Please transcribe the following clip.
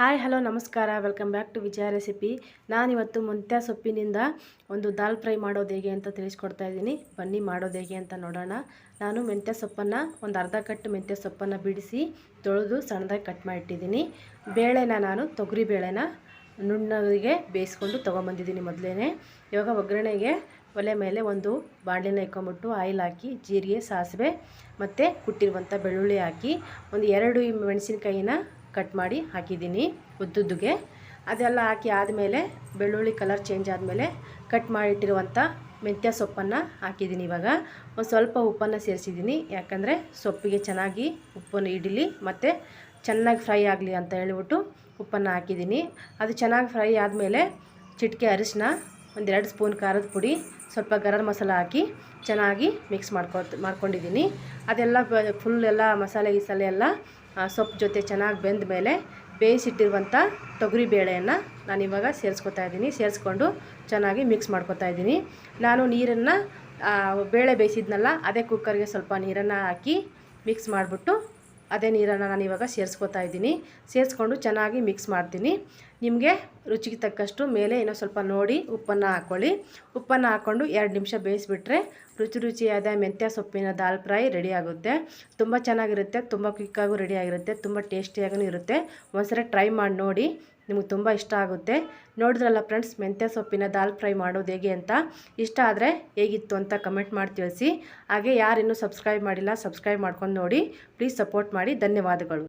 Hi, hello, ನಮಸ್ಕಾರ. Welcome back to Vijaya recipe. ನಾನಿವತ್ತು ಮೆಂತ್ಯ ಸೊಪ್ಪಿನಿಂದ ಒಂದು ದಾಲ್ ಫ್ರೈ ಮಾಡೋದು ಹೇಗೆ ಅಂತ ತಿಳಿಸ್ಕೊಡ್ತಾ ಇದ್ದೀನಿ. ಬನ್ನಿ ಮಾಡೋದು ಹೇಗೆ ಅಂತ ನೋಡೋಣ. ನಾನು ಮೆಂತ್ಯ ಸೊಪ್ಪನ್ನು ಒಂದು ಅರ್ಧ ಕಟ್ಟು ಮೆಂತ್ಯ ಸೊಪ್ಪನ್ನು ಬಿಡಿಸಿ ತೊಳೆದು ಸಣ್ಣದಾಗಿ ಕಟ್ ಮಾಡಿಟ್ಟಿದ್ದೀನಿ. ಬೇಳೆನ ನಾನು ತೊಗರಿ ಬೇಳೆನ ನುಣ್ಣಗೆ ಬೇಯಿಸ್ಕೊಂಡು ತೊಗೊಂಬಂದಿದ್ದೀನಿ ಮೊದಲೇ ಇವಾಗ ಒಗ್ಗರಣೆಗೆ ಒಲೆ ಮೇಲೆ ಒಂದು ಬಾಣಲೆನ ಇಕ್ಕೊಂಬಿಟ್ಟು ಆಯಿಲ್ ಹಾಕಿ, ಜೀರಿಗೆ, ಸಾಸಿವೆ ಮತ್ತು ಕುಟ್ಟಿರುವಂಥ ಬೆಳ್ಳುಳ್ಳಿ ಹಾಕಿ, ಒಂದು ಎರಡು ಮೆಣಸಿನ್ಕಾಯಿನ ಕಟ್ ಮಾಡಿ ಹಾಕಿದ್ದೀನಿ ಉದ್ದುದ್ದುಗೆ. ಅದೆಲ್ಲ ಹಾಕಿ ಆದಮೇಲೆ ಬೆಳ್ಳುಳ್ಳಿ ಕಲರ್ ಚೇಂಜ್ ಆದಮೇಲೆ ಕಟ್ ಮಾಡಿಟ್ಟಿರುವಂಥ ಮೆಂತ್ಯ ಸೊಪ್ಪನ್ನು ಹಾಕಿದ್ದೀನಿ ಇವಾಗ. ಒಂದು ಸ್ವಲ್ಪ ಉಪ್ಪನ್ನು ಸೇರಿಸಿದ್ದೀನಿ. ಯಾಕಂದರೆ ಸೊಪ್ಪಿಗೆ ಚೆನ್ನಾಗಿ ಉಪ್ಪನ್ನು ಇಡಲಿ ಮತ್ತು ಚೆನ್ನಾಗಿ ಫ್ರೈ ಆಗಲಿ ಅಂತ ಹೇಳಿಬಿಟ್ಟು ಉಪ್ಪನ್ನು ಹಾಕಿದ್ದೀನಿ. ಅದು ಚೆನ್ನಾಗಿ ಫ್ರೈ ಆದಮೇಲೆ ಚಿಟಿಕೆ ಅರಿಶಿನ ಒಂದೆರಡು ಸ್ಪೂನ್ ಖಾರದ ಪುಡಿ, ಸ್ವಲ್ಪ ಗರಂ ಮಸಾಲ ಹಾಕಿ ಚೆನ್ನಾಗಿ ಮಿಕ್ಸ್ ಮಾಡ್ಕೊ ಮಾಡ್ಕೊಂಡಿದ್ದೀನಿ. ಅದೆಲ್ಲ ಫುಲ್ ಎಲ್ಲ ಮಸಾಲೆ ಗಿಸಾಲೆ ಎಲ್ಲ ಸೊಪ್ಪು ಜೊತೆ ಚೆನ್ನಾಗಿ ಬೆಂದ ಮೇಲೆ ಬೇಯಿಸಿಟ್ಟಿರುವಂಥ ತೊಗರಿ ಬೇಳೆಯನ್ನು ನಾನು ಇವಾಗ ಸೇರಿಸ್ಕೊತಾ ಇದ್ದೀನಿ. ಸೇರಿಸ್ಕೊಂಡು ಚೆನ್ನಾಗಿ ಮಿಕ್ಸ್ ಮಾಡ್ಕೊತಾ ಇದ್ದೀನಿ. ನಾನು ನೀರನ್ನು ಬೇಳೆ ಬೇಯಿಸಿದ್ನಲ್ಲ, ಅದೇ ಕುಕ್ಕರ್ಗೆ ಸ್ವಲ್ಪ ನೀರನ್ನು ಹಾಕಿ ಮಿಕ್ಸ್ ಮಾಡಿಬಿಟ್ಟು ಅದೇ ನೀರನ್ನು ನಾನು ಇವಾಗ ಸೇರಿಸ್ಕೊತಾ ಇದ್ದೀನಿ. ಸೇರಿಸ್ಕೊಂಡು ಚೆನ್ನಾಗಿ ಮಿಕ್ಸ್ ಮಾಡ್ತೀನಿ. ನಿಮಗೆ ರುಚಿಗೆ ತಕ್ಕಷ್ಟು ಮೇಲೆ ಇನ್ನೂ ಸ್ವಲ್ಪ ನೋಡಿ ಉಪ್ಪನ್ನು ಹಾಕ್ಕೊಳ್ಳಿ ಉಪ್ಪನ್ನು ಹಾಕ್ಕೊಂಡು ಎರಡು ನಿಮಿಷ ಬೇಯಿಸಿಬಿಟ್ರೆ ರುಚಿ ರುಚಿಯಾದ ಮೆಂತ್ಯ ಸೊಪ್ಪಿನ ದಾಲ್ ಫ್ರೈ ರೆಡಿ ಆಗುತ್ತೆ. ತುಂಬ ಚೆನ್ನಾಗಿರುತ್ತೆ, ತುಂಬ ಕ್ವಿಕ್ಕಾಗೂ ರೆಡಿ ಆಗಿರುತ್ತೆ, ತುಂಬ ಟೇಸ್ಟಿಯಾಗೂ ಇರುತ್ತೆ. ಒಂದ್ಸರಿ ಟ್ರೈ ಮಾಡಿ ನೋಡಿ. ನಿಮಗೆ ತುಂಬ ಇಷ್ಟ ಆಗುತ್ತೆ. ನೋಡಿದ್ರಲ್ಲ ಫ್ರೆಂಡ್ಸ್ ಮೆಂತ್ಯ ಸೊಪ್ಪಿನ ದಾಲ್ ಫ್ರೈ ಮಾಡೋದು ಹೇಗೆ ಅಂತ? ಇಷ್ಟ ಆದರೆ ಹೇಗಿತ್ತು ಅಂತ ಕಮೆಂಟ್ ಮಾಡಿ ತಿಳಿಸಿ. ಹಾಗೆ ಯಾರಿನ್ನೂ ಸಬ್ಸ್ಕ್ರೈಬ್ ಮಾಡಿಲ್ಲ ಸಬ್ಸ್ಕ್ರೈಬ್ ಮಾಡ್ಕೊಂಡು ನೋಡಿ. ಪ್ಲೀಸ್ ಸಪೋರ್ಟ್ ಮಾಡಿ. ಧನ್ಯವಾದಗಳು.